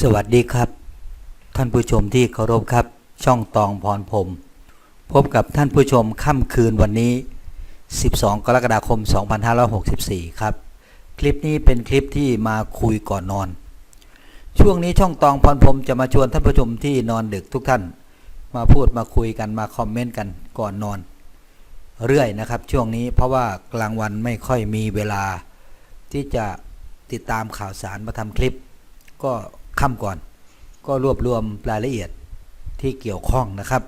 สวัสดีครับ ท่านผู้ชมที่เคารพครับ ช่องตองพรพรมพบกับท่านผู้ชมค่ำคืนวันนี้ 12 กรกฎาคม 2564 ครับ คลิปนี้เป็นคลิปที่มาคุยก่อนนอน ช่วงนี้ช่องตองพรพรมจะมาชวนท่านผู้ชมที่นอนดึกทุกท่าน มาพูดมาคุยกันมาคอมเมนต์กันก่อนนอน เรื่อยนะครับ ช่วงนี้เพราะว่ากลางวันไม่ค่อยมีเวลา ที่จะติดตามข่าวสารมาทำคลิป ก็ ค่ำก่อน ก็รวบรวมรายละเอียดที่เกี่ยวข้องนะครับ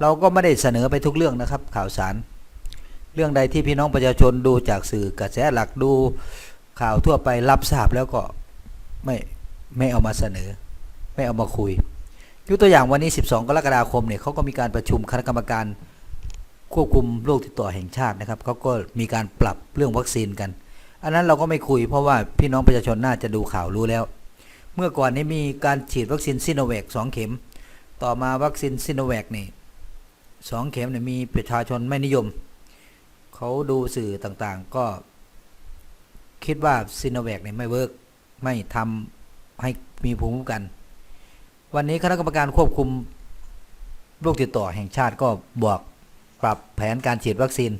เราก็ไม่ได้เสนอไปทุกเรื่องนะครับ ข่าวสาร เรื่องใดที่พี่น้องประชาชนดูจากสื่อกระแสหลักดูข่าวทั่วไปรับทราบแล้วก็ไม่ไม่เอามาเสนอ ไม่เอามาคุยยกตัวอย่างวันนี้ 12 กรกฎาคมเนี่ยเขาก็มีการประชุมคณะกรรมการควบคุมโรคติดต่อแห่งชาตินะครับเขาก็มีการปรับเรื่องวัคซีนกัน อันนั้นเราก็ไม่คุยเพราะว่าพี่น้องประชาชนน่าจะดูข่าวรู้แล้ว เมื่อก่อนนี้มีการฉีดวัคซีนซิโนแวคสองเข็ม ต่อมาวัคซีนซิโนแวคนี่สองเข็มเนี่ยมีประชาชนไม่นิยม เขาดูสื่อต่างๆ ก็คิดว่าซิโนแวคเนี่ยไม่เวิร์กไม่ทำให้มีภูมิคุ้มกัน วันนี้คณะกรรมการควบคุมโรคติดต่อแห่งชาติก็บอกปรับแผนการฉีดวัคซีน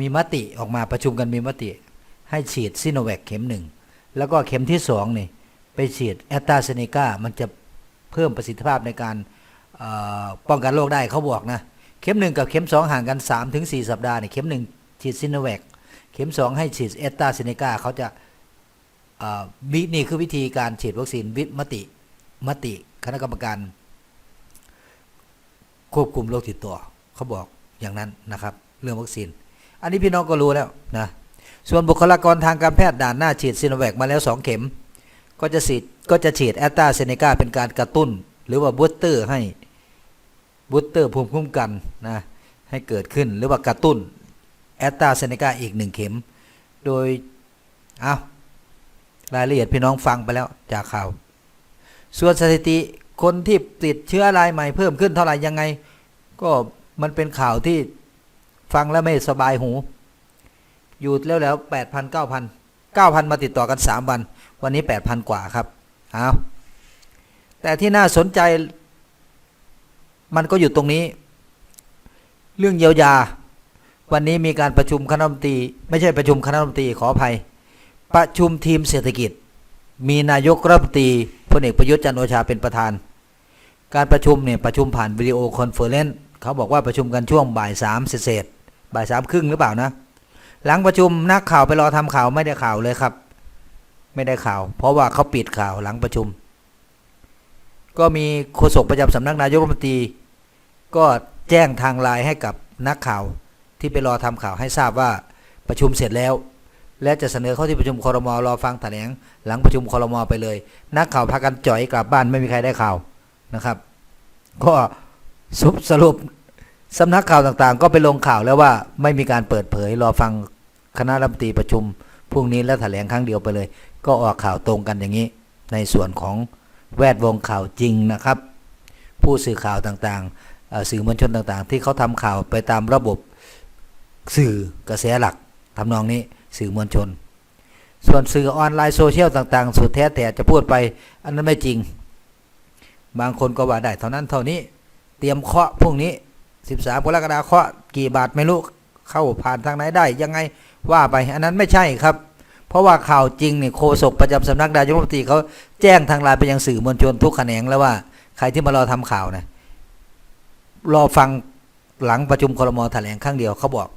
มีมติออกมาประชุมกันมีมติ ให้ฉีดซิโนแวคเข็มหนึ่ง แล้วก็เข็มที่สองนี่ ไปฉีดแอตตราเซเนกามันจะเพิ่มประสิทธิภาพในการป้องกันโรคได้เขาบอกนะเข็มหนึ่งกับเข็มสองห่างกัน3าถึงสสัปดาห์เนี่ยเข็มหนึ่งฉีดซิโนแวคเข็มสองให้ฉีดแอตตราเซเนกาเขาจะวินี่คือวิธีการฉีดวัคซีนวิมติมติคณะกรรมการ ควบคุมโรคติดต่อเขาบอกอย่างนั้นนะครับ เรื่องวัคซีน อันนี้พี่น้องก็รู้แล้วนะส่วนบุคลากรทางการแพทย์ด่านหน้าฉีดซิโนแวคมาแล้วสองเข็ม ก็จะฉีดก็จะฉีดแอตตราเซเนกาเป็นการกระตุ้น หรือว่าบูสเตอร์ให้บูสเตอร์ภูมิคุ้มกันนะให้เกิดขึ้นหรือว่ากระตุ้นแอตตราเซเนกาอีกหนึ่งเข็ม โดยเอารายละเอียดพี่น้องฟังไปแล้วจากข่าว ส่วนสถิติคนที่ติดเชื้อรายใหม่เพิ่มขึ้นเท่าไหร่ยังไง ก็มันเป็นข่าวที่ฟังแล้วไม่สบายหู อยู่แล้วแล้วแปดพันเก้าพัน เก้าพันมาติดต่อกันสามวัน วันนี้แปดพันกว่าครับเอาแต่ที่น่าสนใจมันก็อยู่ตรงนี้ เรื่องเยียวยา วันนี้มีการประชุมคณะรัฐมนตรี ไม่ใช่ประชุมคณะรัฐมนตรีขออภัย ประชุมทีมเศรษฐกิจ มีนายกรัฐมนตรีพลเอกประยุทธ์จันโอชาเป็นประธาน การประชุมเนี่ยประชุมผ่านวิดีโอคอนเฟอเรนซ์เขาบอกว่าประชุมกันช่วงบ่ายสามเศษบ่ายสามครึ่งหรือเปล่านะ หลังประชุมนักข่าวไปรอทำข่าวไม่ได้ข่าวเลยครับ ไม่ได้ข่าว เพราะว่าเขาปิดข่าวหลังประชุม ก็มีโฆษกประจำสำนักนายกรัฐมนตรี ก็แจ้งทางไลน์ให้กับนักข่าวที่ไปรอทำข่าวให้ทราบว่าประชุมเสร็จแล้ว และจะเสนอเข้าที่ประชุมคอรมอรอฟังแถลงหลังประชุมคอรมอไปเลย นักข่าวพากันจ่อยกลับบ้านไม่มีใครได้ข่าวนะครับ ก็สรุป สำนักข่าวต่างๆ ก็ไปลงข่าวแล้วว่าไม่มีการเปิดเผย รอฟังคณะรัฐมนตรีประชุมพรุ่งนี้แล้วแถลงครั้งเดียวไปเลย ก็ออกข่าวตรงกันอย่างนี้ ในส่วนของแวดวงข่าวจริงนะครับ ผู้สื่อข่าวต่างๆ สื่อมวลชนต่างๆ ที่เขาทำข่าวไปตามระบบสื่อกระแสหลักทำนองนี้สื่อมวลชน ส่วนสื่อออนไลน์โซเชียลต่างๆ สุดแท้แต่จะพูดไป อันนั้นไม่จริง บางคนก็ว่าได้เท่านั้นเท่านี้ เตรียมเคาะพรุ่งนี้ 13กรกฎาคมกี่บาทไม่รู้เข้าผ่านทางไหนได้ ยังไงว่าไปอันนั้นไม่ใช่ครับ เพราะว่าข่าวจริงเนี่ยโฆษกประจำสำนักนายกรัฐมนตรีเขาแจ้งทางไลน์ไปยังสื่อมวลชนทุกแขนงแล้วว่า ใครที่มารอทำข่าวนะรอฟังหลังประชุมครมแถลงครั้งเดียวเขาบอก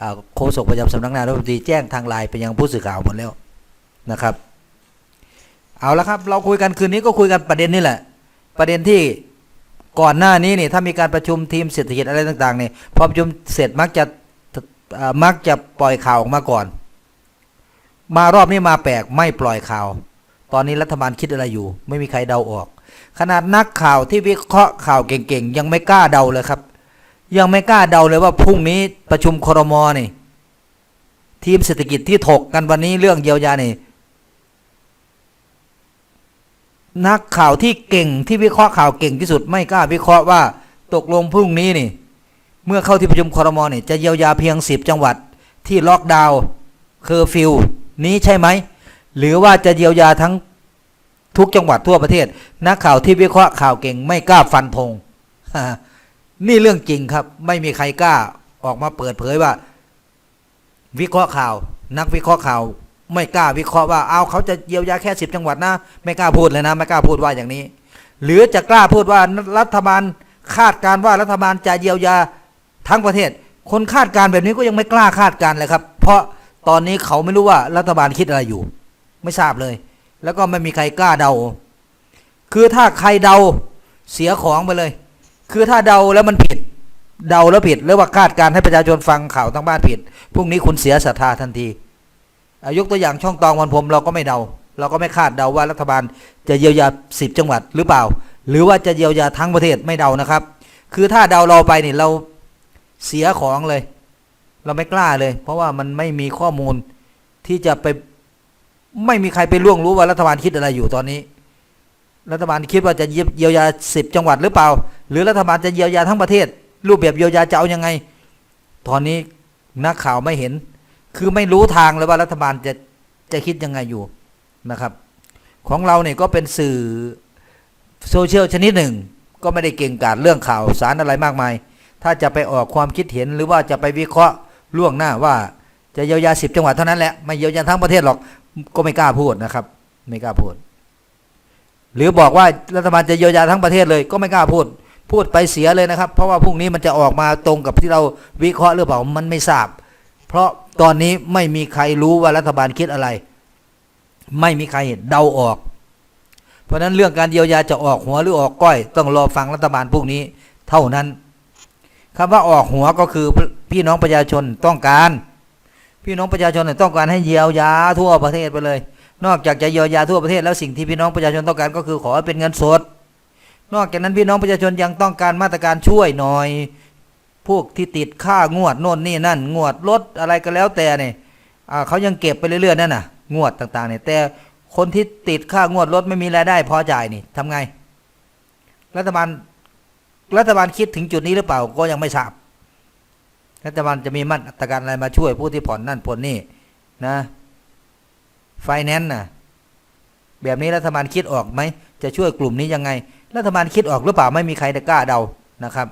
อโฆษกประจำสำนักนายกรัฐมนตรีแจ้งทางไลน์ไปยังผู้สื่อข่าวหมดแล้วนะครับ เอาละครับ เราคุยกันคืนนี้ก็คุยกันประเด็นนี้แหละ ประเด็นที่ ก่อนหน้านี้นี่ถ้ามีการประชุมทีมเศรษฐกิจอะไรต่างๆนี่พอประชุมเสร็จมักจะมักจะปล่อยข่าวออกมาก่อน มารอบนี้มาแปลกไม่ปล่อยข่าว ตอนนี้รัฐบาลคิดอะไรอยู่ ไม่มีใครเดาออก ขนาดนักข่าวที่วิเคราะห์ข่าวเก่งๆ ยังไม่กล้าเดาเลยครับ ยังไม่กล้าเดาเลยว่าพรุ่งนี้ประชุมครมนี่ทีมเศรษฐกิจที่ถกกันวันนี้เรื่องเยียวยานี่ นักข่าวที่เก่งที่วิเคราะห์ข่าวเก่งที่สุดไม่กล้าวิเคราะห์ว่าตกลงพรุ่งนี้นี่ เมื่อเข้าที่ประชุมครมนี่จะเยียวยาเพียงสิบจังหวัดที่ล็อกดาวน์เคอร์ฟิวนี้ใช่ไหม หรือว่าจะเยียวยาทั้งทุกจังหวัดทั่วประเทศ นักข่าวที่วิเคราะห์ข่าวเก่งไม่กล้าฟันธงนี่เรื่องจริงครับ ไม่มีใครกล้าออกมาเปิดเผยว่า วิเคราะห์ข่าว นักวิเคราะห์ข่าว ไม่กล้าวิเคราะห์ว่าเอาเขาจะเยียวยาแค่สิบจังหวัดนะ ไม่กล้าพูดเลยนะ ไม่กล้าพูดว่าอย่างนี้ หรือจะกล้าพูดว่ารัฐบาลคาดการว่ารัฐบาลจะเยียวยาทั้งประเทศ คนคาดการแบบนี้ก็ยังไม่กล้าคาดการเลยครับ เพราะตอนนี้เขาไม่รู้ว่ารัฐบาลคิดอะไรอยู่ ไม่ทราบเลย แล้วก็ไม่มีใครกล้าเดา คือถ้าใครเดาเสียของไปเลย คือถ้าเดาแล้วมันผิด เดาแล้วผิดหรือว่าคาดการให้ประชาชนฟังข่าวทั้งบ้านผิดพรุ่งนี้คุณเสียศรัทธาทันที ยกตัวอย่างช่องตองวันผมเราก็ไม่เดา เราก็ไม่คาดเดาว่ารัฐบาลจะเยียวยาสิบจังหวัดหรือเปล่า หรือว่าจะเยียวยาทั้งประเทศไม่เดานะครับ คือถ้าเดาเราไปนี่เราเสียของเลย เราไม่กล้าเลย เพราะว่ามันไม่มีข้อมูลที่จะไปไม่มีใครไปล่วงรู้ว่ารัฐบาลคิดอะไรอยู่ตอนนี้ รัฐบาลคิดว่าจะเยียวยาสิบจังหวัดหรือเปล่า หรือรัฐบาลจะเยียวยาทั้งประเทศ รูปแบบเยียวยาจะเอายังไง ตอนนี้นักข่าวไม่เห็น คือไม่รู้ทางเลยว่ารัฐบาลจะจะคิดยังไงอยู่นะครับ ของเราเนี่ยก็เป็นสื่อโซเชียลชนิดหนึ่ง ก็ไม่ได้เก่งกาจเรื่องข่าวสารอะไรมากมาย ถ้าจะไปออกความคิดเห็นหรือว่าจะไปวิเคราะห์ล่วงหน้าว่าจะเยียวยาสิบจังหวัดเท่านั้นแหละไม่เยียวยาทั้งประเทศหรอกก็ไม่กล้าพูดนะครับ ไม่กล้าพูด หรือบอกว่ารัฐบาลจะเยียวยาทั้งประเทศเลยก็ไม่กล้าพูด พูดไปเสียเลยนะครับ เพราะว่าพรุ่งนี้มันจะออกมาตรงกับที่เราวิเคราะห์หรือเปล่ามันไม่ทราบ เพราะ ตอนนี้ไม่มีใครรู้ว่ารัฐบาลคิดอะไร ไม่มีใครเดาออก เพราะนั้นเรื่องการเยียวยาจะออกหัวหรือออกก้อย ต้องรอฟังรัฐบาลพวกนี้ เท่านั้นคำว่าออกหัวก็คือพี่น้องประชาชนต้องการ พี่น้องประชาชนต้องการให้เยียวยาทั่วประเทศไปเลย นอกจากจะเยียวยาทั่วประเทศแล้วสิ่งที่พี่น้องประชาชนต้องการก็คือขอเป็นเงินสด นอกจากนั้นพี่น้องประชาชนยังต้องการมาตรการช่วยหน่อย พวกที่ติดค่างวดโน่นนี่นั่น งวดรถอะไรก็แล้วแต่เนี่ยเขายังเก็บไปเรื่อยๆนั่นน่ะ งวดต่างๆเนี่ยแต่คนที่ติดค่างวดรถไม่มีรายได้พอจ่ายนี่ทำไง รัฐบาลรัฐบาลคิดถึงจุดนี้หรือเปล่าก็ยังไม่ทราบรัฐบาลจะมีมาตรการอะไรมาช่วยผู้ที่ผ่อนนั่นผ่อนนี่นะไฟแนนซ์น่ะแบบนี้รัฐบาลคิดออกไหมจะช่วยกลุ่มนี้ยังไง รัฐบาลคิดออกหรือเปล่าไม่มีใครกล้าเดานะครับ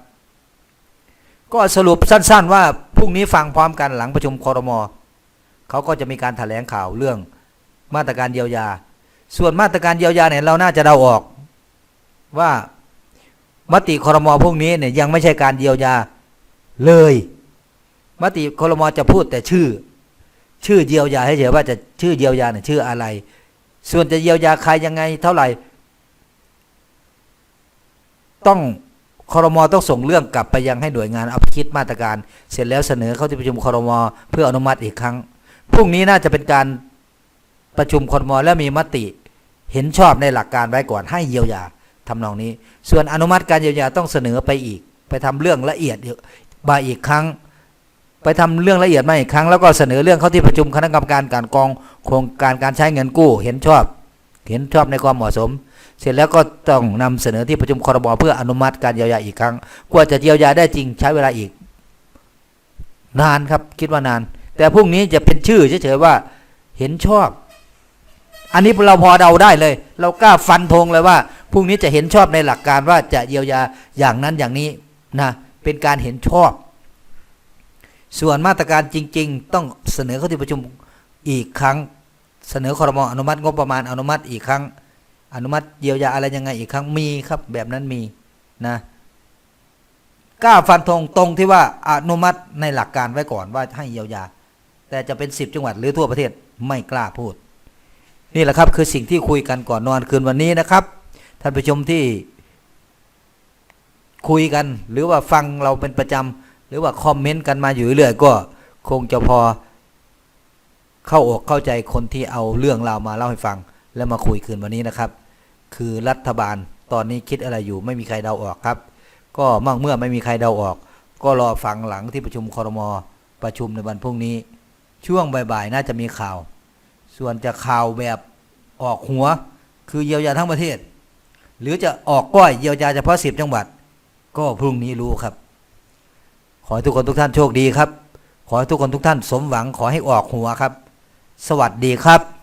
ก็สรุปสั้น ๆ ว่าพรุ่งนี้ฟังพร้อมกันหลังประชุมคอรมอเขาก็จะมีการถแถลงข่าวเรื่องมาตรการเยียวยา ส่วนมาตรการเยียวยาเนี่ยเราน่าจะเดาออก ว่ามติคอรมอพวกนี้เนี่ยยังไม่ใช่การเยียวยาเลย มติคอรมอจะพูดแต่ชื่อ ชื่อเยียวยาให้เฉยว่าจะชื่อเยียวยาเนี่ยชื่ออะไร ส่วนจะเยียวยาใครยังไงเท่าไหร่ ต้อง คอรมอต้องส่งเรื่องกลับไปยังให้หน่วยงานเอาไปคิดมาตรการ เสร็จแล้วเสนอเข้าที่ประชุมคอรมอเพื่ออนุมัติอีกครั้งพรุ่งนี้น่าจะเป็นการประชุมคอรมอและมีมติ เห็นชอบในหลักการไว้ก่อนให้เยียวยาทำนองนี้ ส่วนอนุมัติการเยียวยาต้องเสนอไปอีก ไปทำเรื่องละเอียดมาอีกครั้ง ไปทำเรื่องละเอียดมาอีกครั้ง แล้วก็เสนอเรื่องเข้าที่ประชุมคณะกรรมการการกองโครงการการใช้เงินกู้ เห็นชอบ เห็นชอบในความเหมาะสม เสร็จแล้วก็ต้องนำเสนอที่ประชุมคอรมอเพื่ออนุมัติการเยียวยาอีกครั้ง กว่าจะเยียวยาได้จริงใช้เวลาอีก นานครับคิดว่านาน แต่พรุ่งนี้จะเป็นชื่อเฉยๆว่าเห็นชอบ อันนี้เราพอเดาได้เลย เรากล้าฟันธงเลยว่าพรุ่งนี้จะเห็นชอบในหลักการว่าจะเยียวยาอย่างนั้นอย่างนี้นะเป็นการเห็นชอบ ส่วนมาตรการจริง ๆ ต้องเสนอเข้าที่ประชุมอีกครั้ง เสนอคอรมออนุมัติงบประมาณอนุมัติอีกครั้ง อนุมัติเยียวยาอะไรยังไงอีกครั้งมีครับ แบบนั้นมีนะกล้าฟันธงตรงที่ว่าอนุมัติในหลักการไว้ก่อนว่าให้เยียวยา แต่จะเป็นสิบจังหวัดหรือทั่วประเทศไม่กล้าพูด นี่แหละครับคือสิ่งที่คุยกันก่อนนอนคืนวันนี้นะครับ ท่านผู้ชมที่คุยกันหรือว่าฟังเราเป็นประจำหรือว่าคอมเมนต์กันมาอยู่เรื่อยก็คงจะพอเข้าอกเข้าใจคนที่เอาเรื่องราวมาเล่าให้ฟัง แล้วมาคุยคืนวันนี้นะครับ คือรัฐบาล ตอนนี้คิดอะไรอยู่ไม่มีใครเดาออกครับ ก็เมื่อเมื่อไม่มีใครเดาออก ก็รอฟังหลังที่ประชุมคอรมอประชุมในวันพรุ่งนี้ ช่วงบ่ายๆน่าจะมีข่าว ส่วนจะข่าวแบบออกหัว คือเยียวยาทั้งประเทศ หรือจะออกก้อยเยียวยาเฉพาะสิบจังหวัด ก็พรุ่งนี้รู้ครับ ขอให้ทุกคนทุกท่านโชคดีครับ ขอให้ทุกคนทุกท่านสมหวังขอให้ออกหัวครับ สวัสดีครับ